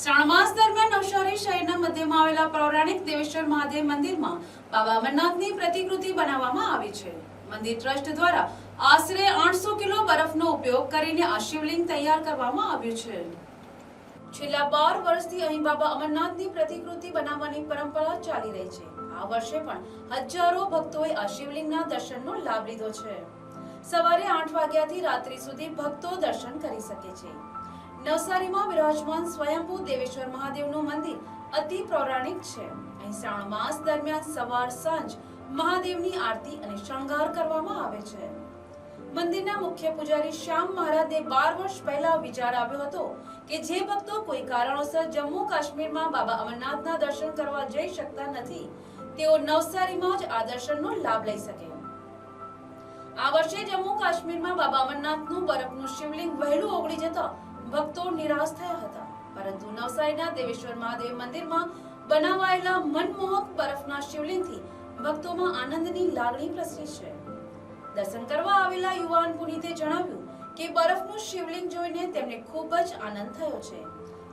શ્રાવણ દરમિયાન નવસારી શહેરના મધ્યમાં આવેલા પૌરાણિક દેવેશ્વર મહાદેવ મંદિરમાં બાબા અમરનાથની પ્રતિકૃતિ બનાવવામાં આવી છે. મંદિર ટ્રસ્ટ દ્વારા આશરે આઠસો કિલો બરફનો ઉપયોગ કરીને આ શિવલિંગ તૈયાર કરવામાં આવ્યું છે. છેલ્લા બાર વર્ષથી અહીં બાબા અમરનાથની પ્રતિકૃતિ બનાવવાની પરંપરા ચાલી રહી છે. આ વર્ષે પણ હજારો ભક્તોએ આ શિવલિંગના દર્શનનો લાભ લીધો છે. સવારે આઠ વાગ્યાથી રાત્રિ સુધી ભક્તો દર્શન કરી શકે છે. નવસારીમાં વિરાજમાન સ્વયંભૂ દેવેશ્વર મહાદેવનું મંદિર અતિ પૌરાણિક છે. અહીં શ્રાવણ માસ દરમિયાન સવાર સાંજ મહાદેવની આરતી અને શણગાર કરવામાં આવે છે. મંદિરના મુખ્ય પૂજારી શ્યામ મહારાજને બાર વર્ષ પહેલા વિચાર આવ્યો હતો કે જે ભક્તો કોઈ કારણોસર જમ્મુ કાશ્મીરમાં બાબા અમરનાથના દર્શન કરવા જઈ શકતા નથી, તેઓ નવસારીમાં જ આ દર્શનનો લાભ લઈ શકે. આ વર્ષે જમ્મુ કાશ્મીરમાં બાબા અમરનાથનું બરફનું શિવલિંગ વહેલું ઓગળી જતા ભક્તો નિરાશ થયા હતા. પરંતુ નવસારીના દેવેશ્વર મહાદેવ મંદિરમાં બનાવાયેલા મનમોહક બરફના શિવલિંગથી ભક્તોમાં આનંદની લાગણી પ્રસરી છે. દર્શન કરવા આવેલા યુવાન પુનિતે જણાવ્યું કે બરફનું શિવલિંગ જોઈને તેમને ખૂબ જ આનંદ થયો છે.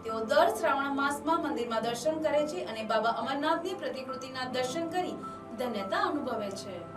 તેઓ દર શ્રાવણ માસમાં મંદિરમાં દર્શન કરે છે અને બાબા અમરનાથની પ્રતિકૃતિના દર્શન કરી ધન્યતા અનુભવે છે.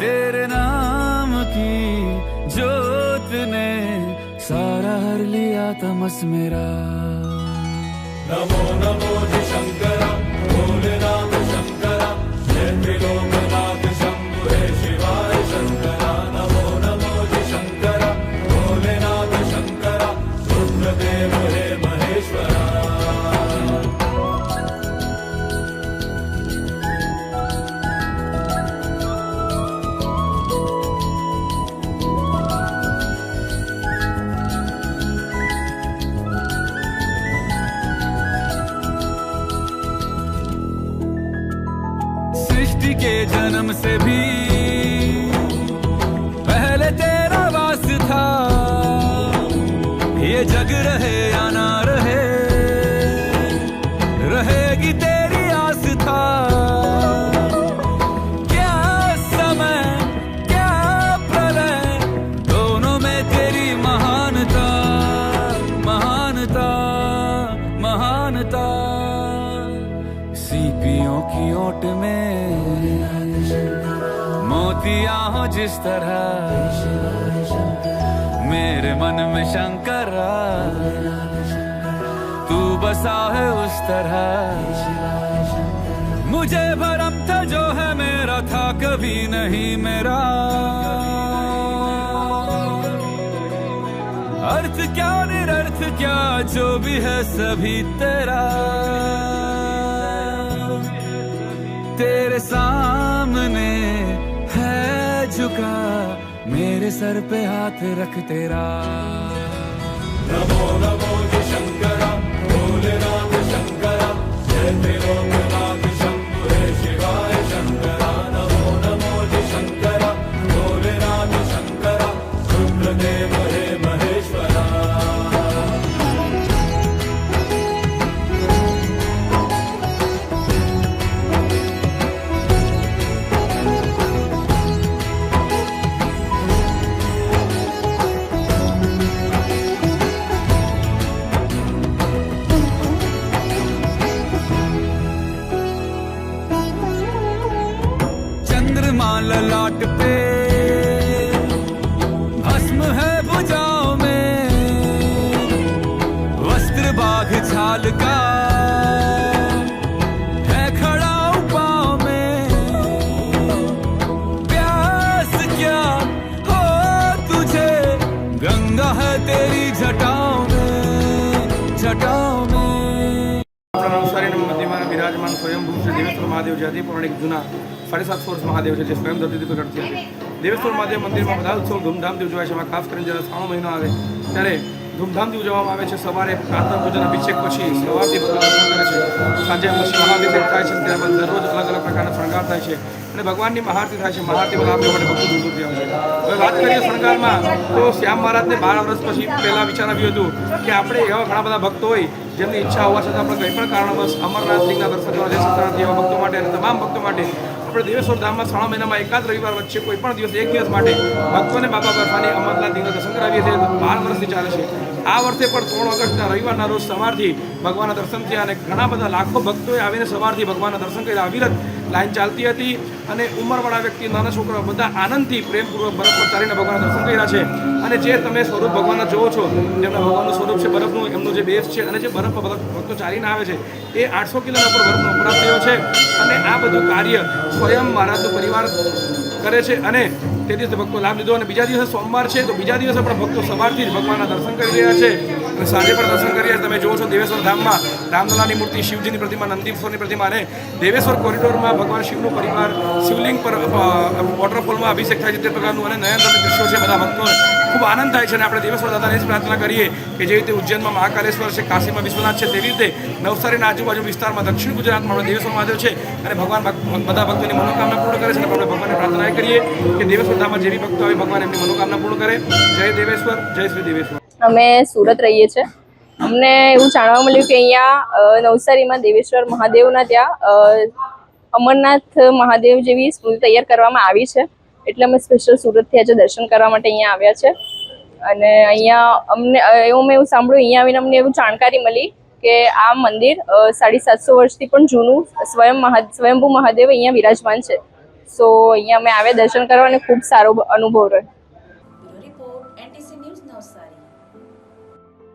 तेरे नाम की जोत ने सारा हर लिया तमस मेरा नमो नमो जि शङ्कर भोलेनाथ सृष्टि के जन्म से भी पहले तेरा वास था ये जग रहे या ना सीपियों की ओट में। मोतिया हो जिस तरह। मेरे मन में शंकर। तू बसा है उस तरह। मुझे भरम था जो है मेरा था, कभी नहीं मेरा। अर्थ क्या निरर्थ क्या, जो भी है सभी तेरा। तेरे सामने है झुका मेरे सर पे हाथ रख तेरा नमो नमो जाओ मैं वस्त्र बाघ छाल का है खड़ा में। प्यास क्या हो तुझे? गंगा तेरी में મહાદેવ જે હતી, પૌરાણિક જૂના સાડી સાત વર્ષ મહાદેવ છે, જે સ્વયં ધરતીથી પ્રગટતી હતી. દેવેશ્વર મહાદેવ મંદિરમાં બધા ઉત્સવ ધૂમધામથી ઉજવાય છે. એમાં ખાસ કરીને જ્યારે શ્રાવણ મહિનો આવે, ત્યારે ધૂમધામથી ઉજવવામાં આવે છે. સવારે પ્રાર્થના પૂજન અભિષેક પછી સવારથી ભગવાન કરે છે. સાંજે પછી મહાભિષેક થાય છે ત્યારબાદ દરરોજ અલગ અલગ પ્રકારના શણગાર થાય છે. અને ભગવાનની મહારતી થાય છે. મહારતી બધા આપણે માટે ભક્તો દૂર આવે છે. હવે વાત કરીએ શણગારમાં, તો શ્યામ મહારાજને બાર વર્ષ પછી પહેલાં વિચાર આવ્યું હતું કે આપણે એવા ઘણા બધા ભક્તો હોય જેમની ઈચ્છા હોવા છતાં આપણે કંઈ પણ કારણવશ અમરનાથજીના દર્શન કરવા જઈ શકતા નથી એવા ભક્તો માટે અને તમામ ભક્તો માટે આપણે દેવેશ્વર ધામમાં સાડા મહિનામાં એકાદ રવિવાર વચ્ચે કોઈ પણ દિવસ એક દિવસ માટે ભક્તોને બાબા બરફાની અમરનાથજીના દર્શન કરાવીએ છીએ. બાર વર્ષથી ચાલે છે. આ વર્ષે પણ ત્રણ ઓગસ્ટના રવિવારના રોજ સવારથી ભગવાનના દર્શન થયા અને ઘણા બધા લાખો ભક્તોએ આવીને સવારથી ભગવાનના દર્શન કર્યા. અવિરત લાઈન ચાલતી હતી અને ઉંમરવાળા વ્યક્તિ, નાના છોકરાઓ બધા આનંદથી, પ્રેમપૂર્વક બરફ પર ચાલીને ભગવાનના દર્શન કર્યા છે. અને જે તમે સ્વરૂપ ભગવાનના જોવો છો જેમના ભગવાનનું સ્વરૂપ છે બરફનું, એમનું જે બેસ છે અને જે બરફ ભક્તો ચાલીને આવે છે, એ આઠસો કિલોના પર બરફનો વપરાશ થયો છે. અને આ બધું કાર્ય સ્વયં મહારાજનું પરિવાર કરે છે અને તે દિવસે ભક્તો લાભ લીધો અને બીજા દિવસે સોમવાર છે, તો બીજા દિવસે પણ ભક્તો સવારથી જ ભગવાનના દર્શન કરી રહ્યા છે. અને સાંજે પણ દર્શન કરી રહ્યા તમે જુઓ છો દેવેશ્વર ધામમાં રામલલાની મૂર્તિ શિવજીની પ્રતિમા, નંદીશ્વરની પ્રતિમા અને દેવેશ્વર કોરિડોરમાં ભગવાન શિવનો પરિવાર શિવલિંગ પર વોટરફોલમાં અભિષેક થાય છે તે પ્રકારનું અને નયનરમ્ય દ્રશ્યો છે બધા ભક્તોને ખૂબ આનંદ થાય છે અને આપણે દેવેશ્વર દાદાને જ પ્રાર્થના કરીએ કે જે રીતે ઉજ્જૈનમાં મહાકાલેશ્વર છે, કાશીમાં વિશ્વનાથ છે, તેવી રીતે નવસારીના આજુબાજુ વિસ્તારમાં દક્ષિણ ગુજરાતમાં આપણે દેવેશ્વર મહાદેવ છે અને ભગવાન બધા ભક્તોની મનોકામના પૂર્ણ કરે છે અને આપણે ભગવાનને પ્રાર્થના કરીએ કે દેવેશ્વર ધામમાં જેવી ભક્તો આવે, ભગવાન એમની મનોકામના પૂર્ણ કરે. જય દેવેશ્વર, જય શ્રી દેવેશ્વર. અમે સુરત રહીએ છીએ. અમને એવું જાણવા મળ્યું કે અહીંયા નવસારીમાં દેવેશ્વર મહાદેવના ત્યાં અમરનાથ મહાદેવ જેવી સ્કૂલ તૈયાર કરવામાં આવી છે. એટલે અમે સ્પેશિયલ સુરતથી આજે દર્શન કરવા માટે અહીંયા આવ્યા છે. અને અહીંયા અમને એવું મેં એવું સાંભળ્યું, અહીંયા આવીને અમને એવું જાણકારી મળી કે આ મંદિર સાડી સાતસો વર્ષથી પણ જૂનું, સ્વયં સ્વયંભૂ મહાદેવ અહીંયા વિરાજમાન છે. સો અહીંયા અમે આવ્યા, દર્શન કરવા અને ખૂબ સારો અનુભવ રહ્યો.